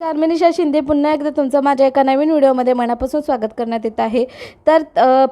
कार्मिनिशा शिंदे पुन्हा एकदा तुमचं माझ्या एका नवीन व्हिडिओमध्ये मनापासून स्वागत करण्यात येत आहे. तर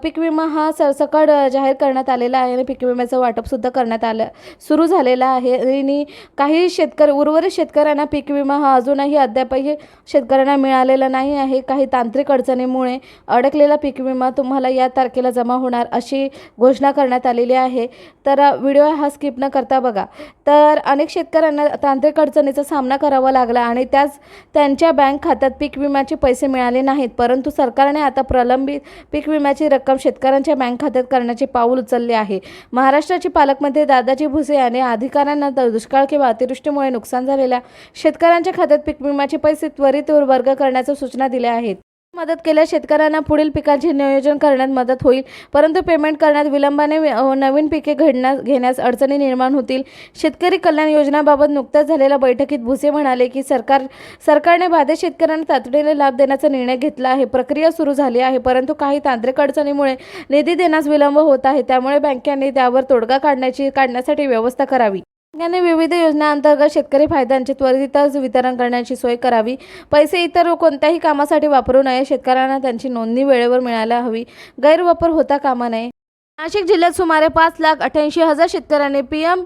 पीक विमा हा सरसकट जाहीर करण्यात आलेला आहे आणि पीक विम्याचं वाटपसुद्धा करण्यात आलं सुरू झालेलं आहे. आणि काही शेतकरी उर्वरित शेतकऱ्यांना पीक विमा हा अजूनही अद्यापही शेतकऱ्यांना मिळालेला नाही आहे. काही तांत्रिक अडचणीमुळे अडकलेला पीक विमा तुम्हाला या तारखेला जमा होणार अशी घोषणा करण्यात आलेली आहे. तर व्हिडिओ हा स्किप न करता बघा. तर अनेक शेतकऱ्यांना तांत्रिक अडचणीचा सामना करावा लागला आणि त्याच त्यांच्या बँक खात्यात पीक विम्याचे पैसे मिळाले नाहीत परंतु सरकारने आता प्रलंबित पीक विम्याची रक्कम शेतकऱ्यांच्या बँक खात्यात करण्याचे पाऊल उचलले आहे. महाराष्ट्राचे पालकमंत्री दादाजी भुसे यांनी अधिकाऱ्यांना दुष्काळ किंवा अतिवृष्टीमुळे नुकसान झालेल्या शेतकऱ्यांच्या खात्यात पीक विम्याचे पैसे त्वरित वर्ग करण्याच्या सूचना दिल्या आहेत. मदत केल्यास शेतकऱ्यांना पुढील पिकांचे नियोजन करण्यात मदत होईल. परंतु पेमेंट करण्यात विलंबाने नवीन पिके घडण्यास घेण्यास अडचणी निर्माण होतील. शेतकरी कल्याण योजनाबाबत नुकत्याच झालेल्या बैठकीत भुसे म्हणाले की सरकार सरकारने बाधित शेतकऱ्यांना तातडीने लाभ देण्याचा निर्णय घेतला आहे. प्रक्रिया सुरू झाली आहे परंतु काही तांत्रिक अडचणीमुळे निधी देण्यास विलंब होत आहे. त्यामुळे बँकांनी त्यावर तोडगा काढण्याची काढण्यासाठी व्यवस्था करावी. बँकांनी विविध योजनांतर्गत शेतकरी फायद्यांचे त्वरितच वितरण करण्याची सोय करावी. पैसे इतर कोणत्याही कामासाठी वापरू नये. शेतकऱ्यांना त्यांची नोंदणी वेळेवर मिळायला हवी. गैरवापर होता कामा नये. नाशिक जिल्ह्यात सुमारे पाच लाख अठ्ठ्याऐंशी हजार शेतकऱ्यांनी पी एम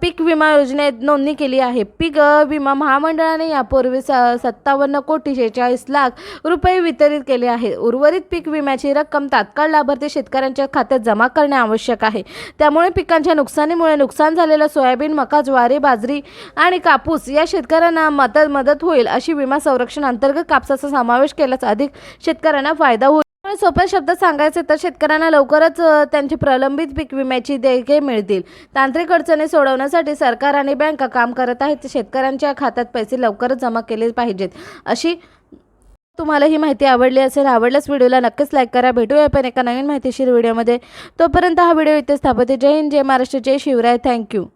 पीक विमा योजनेत नोंदणी केली आहे. पीक विमा महामंडळाने यापूर्वी स सत्तावन्न कोटी शेहेचाळीस लाख रुपये वितरित केले आहे. उर्वरित पीक विम्याची रक्कम तात्काळ लाभार्थी शेतकऱ्यांच्या खात्यात जमा करणे आवश्यक आहे. त्यामुळे पिकांच्या नुकसानीमुळे नुकसान झालेलं सोयाबीन मका ज्वारी बाजरी आणि कापूस या शेतकऱ्यांना मदत मदत होईल अशी विमा संरक्षण अंतर्गत कापसाचा समावेश केल्यास अधिक शेतकऱ्यांना फायदा होईल. सोप्या शब्दात सांगायचे तर शेतकऱ्यांना लवकरच त्यांची प्रलंबित पीक विम्याची देयके मिळतील. तांत्रिक अडचणी सोडवण्यासाठी सरकार आणि बँका काम करत आहेत. शेतकऱ्यांच्या खात्यात पैसे लवकरच जमा केले पाहिजेत. अशी तुम्हाला ही माहिती आवडली असेल आवडल्यास व्हिडिओला नक्कीच लाईक करा. भेटूया पण एका नवीन माहितीशीर व्हिडिओमध्ये. तोपर्यंत हा व्हिडिओ इथे स्थापते जय हिंद जय महाराष्ट्र जय शिवराय. Thank you.